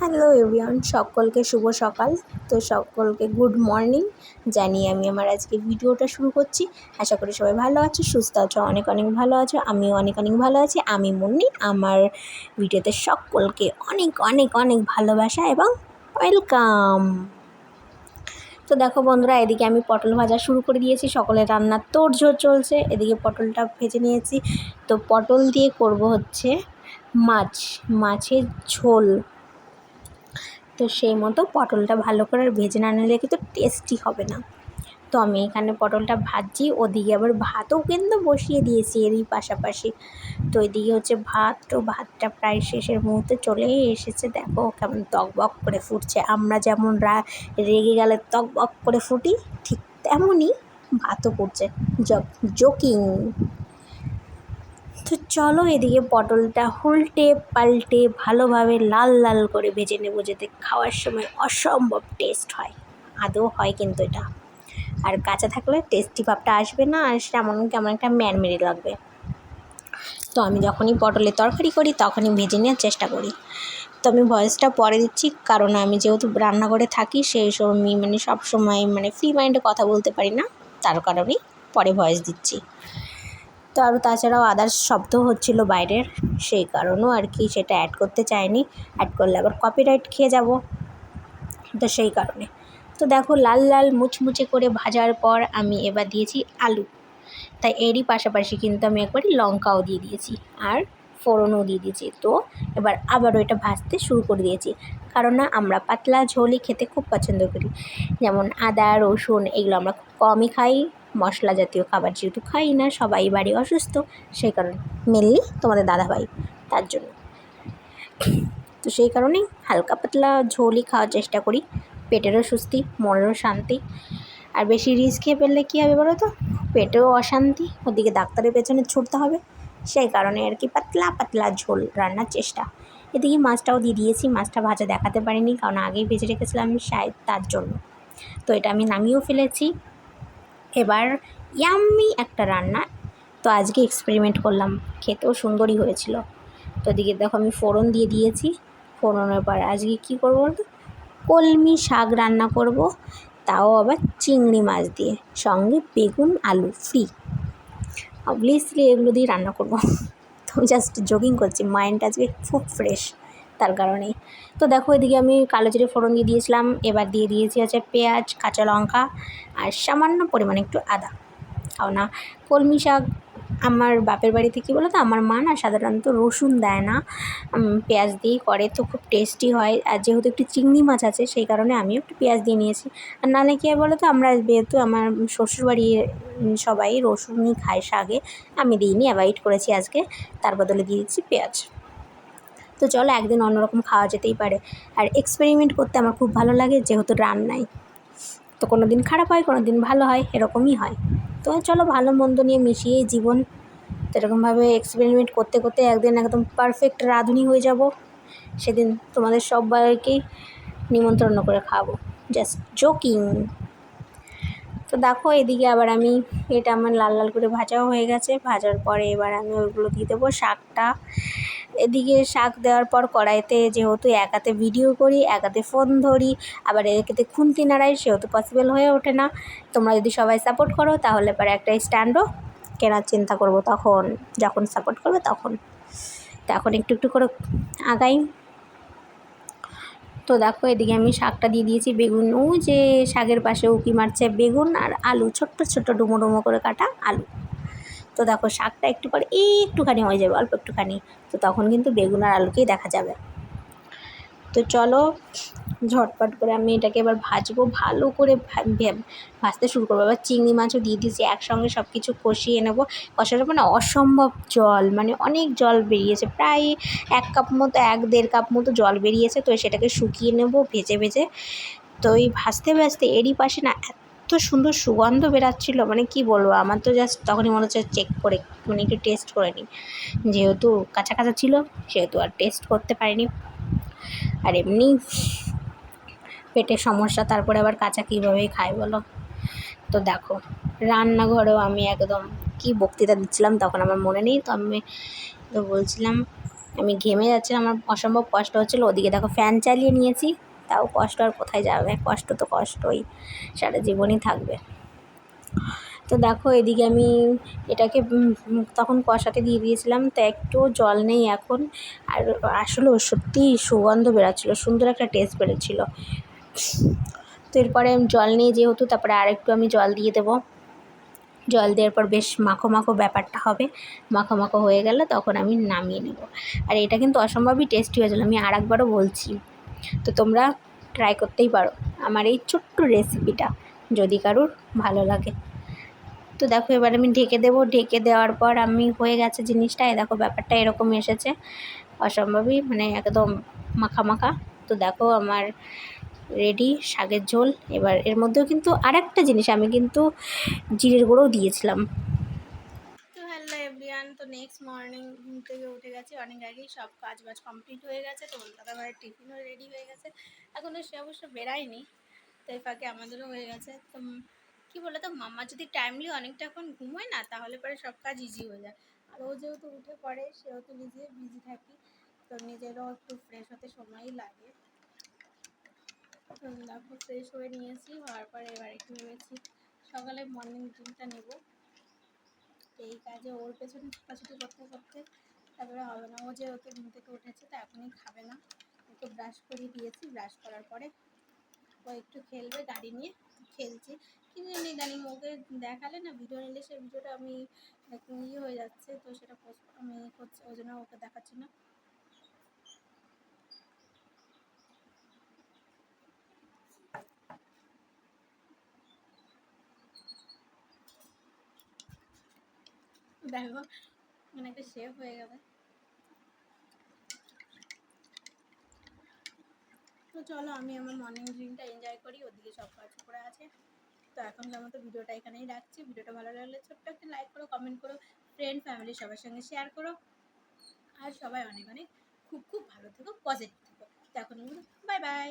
Hello everyone সকলকে শুভ সকাল। তো সকলকে গুড মর্নিং জানিয়ে আমি আমার আজকে ভিডিওটা শুরু করছি। আশা করি সবাই ভালো আছো, সুস্থ আছো, অনেক অনেক ভালো আছো, আমিও অনেক অনেক ভালো আছি। আমি মুন্নি, আমার ভিডিওতে সকলকে অনেক অনেক অনেক ভালোবাসা এবং ওয়েলকাম তো দেখো বন্ধুরা, এদিকে আমি পটল ভাজা শুরু করে দিয়েছি, সকলের রান্নার তোড়জোড় চলছে। এদিকে পটলটা ভেজে নিয়েছি। তো পটল দিয়ে করব হচ্ছে মাছ, মাছের ঝোল। তো সেই মতো পটলটা ভালো করে ভেজে না নিলে কিন্তু টেস্টি হবে না। তো আমি এখানে পটলটা ভাজছি, ওদিকে আবার ভাতও কিন্তু বসিয়ে দিয়েছি এরই পাশাপাশি। তো এদিকে হচ্ছে ভাত, তো ভাতটা প্রায় শেষের মুহূর্তে চলেই এসেছে। দেখো কেমন তকবক করে ফুটছে। আমরা যেমন রা, রেগে গেলে তকবক করে ফুটি, ঠিক তেমনই ভাতও ফুটছে। জোকিং চলো এদিকে পটলটা উল্টে পাল্টে ভালোভাবে লাল লাল করে ভেজে নেব যাতে খাওয়ার সময় অসম্ভব টেস্ট হয়। আদৌ হয় কিন্তু এটা। আর কাঁচা থাকলে টেস্টি ভাবটা আসবে না, আর সেমন কেমন একটা ম্যানমেরি লাগবে। তো আমি যখনই পটলের তরকারি করি, তখনই ভেজে নেওয়ার চেষ্টা করি। তো আমি ভয়েসটা পরে দিচ্ছি, কারণ আমি যেহেতু রান্নাঘরে থাকি, সেই সময় মানে সব সময় মানে ফ্রি মাইন্ডে কথা বলতে পারি না। তার কারণেই পরে ভয়েস দিচ্ছি। তো আরও তাছাড়াও আদার্স শব্দ হচ্ছিল বাইরের, সেই কারণেও আর কি সেটা অ্যাড করতে চাইনি। অ্যাড করলে আবার কপিরাইট খেয়ে যাব। তো সেই কারণে। তো দেখো লাল লাল মুচমুচে করে ভাজার পর আমি এবার দিয়েছি আলু। তাই এরই পাশাপাশি কিন্তু আমি একবারই লঙ্কাও দিয়ে দিয়েছি। আর ফোড়নও দিয়ে দিয়েছি। তো এবার আবারও এটা ভাজতে শুরু করে দিয়েছি। কারণ না আমরা পাতলা ঝোলই খেতে খুব পছন্দ করি। যেমন আদা, রসুন এগুলো আমরা খুব কমই খাই। মশলা জাতীয় খাবার যেহেতু খাই না, সবাই বাড়ি অসুস্থ, সেই কারণে মেনলি তোমাদের দাদাভাই তার জন্য। তো সেই কারণেই হালকা পাতলা ঝোলই খাওয়ার চেষ্টা করি। পেটেরও সুস্থি, মনেরও শান্তি। আর বেশি রিস্ক খেয়ে ফেললে কী হবে বলো তো? পেটেও অশান্তি, ওদিকে ডাক্তারের পেছনে ছুটতে হবে। সেই কারণে আর কি পাতলা পাতলা ঝোল রান্নার চেষ্টা। এদিকে মাছটাও দিয়ে দিয়েছি, মাছটা ভাজা দেখাতে পারিনি কারণ আগেই ভেজে রেখেছিলাম শায়দ তার জন্য। তো এটা আমি নামিয়েও ফেলেছি। এবার ইয়াম্মি একটা রান্না। তো আজকে এক্সপেরিমেন্ট করলাম, খেতেও সুন্দরই হয়েছিল। তো এদিকে দেখো আমি ফোড়ন দিয়ে দিয়েছি। ফোড়নের পর আজকে কী করব কলমি শাক রান্না করব, তাও আবার চিংড়ি মাছ দিয়ে। সঙ্গে বেগুন, আলু ফ্রি অবভিয়াসলি এগুলো দিয়ে রান্না করব। তো জাস্ট জগিং করছি মাইন্ড আজকে খুব ফ্রেশ তার কারণে তো দেখো এদিকে আমি কালো জিরে ফোড়ন দিয়ে দিয়েছিলাম, এবার দিয়ে দিয়েছি আছে পেঁয়াজ, কাঁচা লঙ্কা আর সামান্য পরিমাণে একটু আদা। না, কলমি শাক আমার বাপের বাড়িতে কী বলো তো আমার মা না সাধারণত রসুন দেয় না। পেঁয়াজ দিয়েই করে, তো খুব টেস্টি হয়। আর যেহেতু একটু চিংড়ি মাছ আছে, সেই কারণে আমিও একটু পেঁয়াজ দিয়ে নিয়েছি। আর নাহলে কী হয় বলো তো আমরা যেহেতু আমার শ্বশুরবাড়ির সবাই রসুনই খায় শাকে আমি দিইনি অ্যাভয়েড করেছি আজকে। তার বদলে দিয়ে দিচ্ছি পেঁয়াজ। তো চলো, একদিন অন্যরকম খাওয়া যেতেই পারে। আর এক্সপেরিমেন্ট করতে আমার খুব ভালো লাগে, যেহেতু রান্নায় তো কোনো দিন খারাপ হয় কোনো দিন ভালো হয়, এরকমই হয়। তো চলো ভালো মন্দ নিয়ে মিশিয়েই জীবন তো এরকমভাবে এক্সপেরিমেন্ট করতে করতে একদিন একদম পারফেক্ট রাঁধুনি হয়ে যাব। সেদিন তোমাদের সবাইকেই নিমন্ত্রণ করে খাব। জাস্ট জোকিং তো দেখো এদিকে আবার আমি এটা আমার লাল লাল করে ভাজাও হয়ে গেছে। ভাজার পরে এবার আমি ওইগুলো দিয়ে দেবো শাকটা। এদিকে শাক দেওয়ার পর কড়াইতে যেহেতু এক হাতে ভিডিও করি, এক হাতে ফোন ধরি, আবার এদিকে খুন্তি নাড়াই সেহেতু পসিবল হয়ে ওঠে না। তোমরা যদি সবাই সাপোর্ট করো, তাহলে পরে একটা স্ট্যান্ডও কেনার চিন্তা করব তখন। যখন সাপোর্ট করবে তখন। তো এখন একটু একটু করে আগাই। তো দেখো, এদিকে আমি শাকটা দিয়ে দিয়েছি বেগুন। ও যে শাকের পাশে উকি মারছে বেগুন আর আলু, ছোট্ট ছোট্ট ডুমো ডুমো করে কাটা আলু। তো দেখো শাকটা একটু পরে একটুখানি হয়ে যাবে, অল্প একটুখানি। তো তখন কিন্তু বেগুন আর আলুকেই দেখা যাবে। তো চলো ঝটপট করে আমি এটাকে এবার ভাজবো, ভালো করে ভাজতে শুরু করব। এবার চিংড়ি মাছও দিয়ে দিয়েছি, একসঙ্গে সব কিছু কষিয়ে নেব। কষানোর মানে অসম্ভব জল মানে অনেক জল বেরিয়েছে, প্রায় এক কাপ মতো, এক দেড় কাপ মতো জল বেরিয়েছে। তো সেটাকে শুকিয়ে নেব ভেজে ভেজে। তো এই ভাজতে ভাজতে এরই পাশে না এত সুন্দর সুগন্ধ বেরাচ্ছিলো মানে কি বলব, আমার তো জাস্ট তখনই মনে হচ্ছে চেক করে মানে একটু টেস্ট করে নিই। যেহেতু কাঁচা ছিল, সেহেতু আর টেস্ট করতে পারিনি। আর এমনি পেটের সমস্যা, তারপরে আবার কাঁচা কীভাবে খাই বলো? তো দেখো, রান্নাঘরেও আমি একদম কি বক্তৃতা দিচ্ছিলাম তখন আমার মনে নেই, তো আমি তো বলছিলাম, আমি ঘেমে যাচ্ছিলাম, আমার অসম্ভব কষ্ট হচ্ছিল। ওদিকে দেখো ফ্যান চালিয়ে নিয়েছি। তাও কষ্ট আর কোথায় যাবে? কষ্ট তো কষ্টই, সারা জীবনই থাকবে। তো দেখো এদিকে আমি এটাকে তখন কষাতে দিয়ে দিয়েছিলাম, তো একটু জল নেই এখন। আর আসলে সত্যি সুগন্ধ বেরাচ্ছিলো, সুন্দর একটা টেস্ট বেরোচ্ছিলো। তো এরপরে জল নেই যেহেতু, তারপরে আরেকটু আমি জল দিয়ে দেবো। জল দেওয়ার পর বেশ মাখো মাখো ব্যাপারটা হবে, মাখো মাখো হয়ে গেলে তখন আমি নামিয়ে নেব। আর এটা কিন্তু অসম্ভবই টেস্টি হয়েছিল, আমি আর একবারও বলছি। তো তোমরা ট্রাই করতেই পারো। আমার এই ছোট্ট রেসিপিটা যদি কারুর ভালো লাগে। তো দেখো, এবার আমি ঢেকে দেবো। ঢেকে দেওয়ার পর আমি হয়ে গেছে জিনিসটা। এই দেখো, ব্যাপারটা এরকম এসেছে। অসম্ভবই মানে একদম মাখা মাখা তো দেখো, আমার রেডি শাকের ঝোল। এবার এর মধ্যেও কিন্তু আরেকটা জিনিস আমি কিন্তু জিরের গুঁড়োও দিয়েছিলাম। হ্যালো তো নেক্সট মর্নিং ঘুম থেকে উঠে গেছি। অনেক আগেই সব কাজ বাজ কমপ্লিট হয়ে গেছে, তো দাদা ভাইয়ের টিফিনও রেডি হয়ে গেছে। এখনও সে অবশ্য বেরায়নি তো এই ফাঁকে আমাদেরও হয়ে গেছে। তো কী বলে তো মামা যদি টাইমলি অনেকটা এখন ঘুমোয় না, তাহলে পরে সব কাজ ইজি হয়ে যায়। আর ও যেহেতু উঠে পড়ে সেহেতু নিজে বিজি থাকি, তো নিজেরও একটু ফ্রেশ হতে সময়ই লাগে। তো ফ্রেশ হয়ে নিয়েছি, হওয়ার পরে এবার একটু ভেবেছি, সকালে মর্নিং ড্রিঙ্কটা নেব। এই কাজে ওর পেছনে ছোটাছুটি করতে করতে তারপরে হবে না। ও যে ওকে ঘুম থেকে উঠেছে তো এখনই খাবে না। ওকে ব্রাশ করিয়ে দিয়েছি। ব্রাশ করার পরে ও একটু খেলবে, গাড়ি নিয়ে খেলছি। কিন্তু ইদানিং ওকে দেখালে না ভিডিও নিলে সে ভিডিওটা আমি ইয়ে হয়ে যাচ্ছে, তো সেটা পোস্ট আমি করছি, ওই জন্য ওকে দেখাচ্ছি না। দেখো মানে একটা হয়ে গেছে। তো চলো, আমি আমার মর্নিং ড্রিঙ্কটা এনজয় করি, ওদিকে সব কাজ করে আছে। তো এখনকার মতো ভিডিওটা এখানেই রাখছি। ভিডিওটা ভালো লাগলে ছোট্ট একটা লাইক করো কমেন্ট করো ফ্রেন্ড ফ্যামিলি সবার সঙ্গে শেয়ার করো। আর সবাই অনেক অনেক খুব খুব ভালো থেকো পজিটিভ থেকো। তো এখন বাই বাই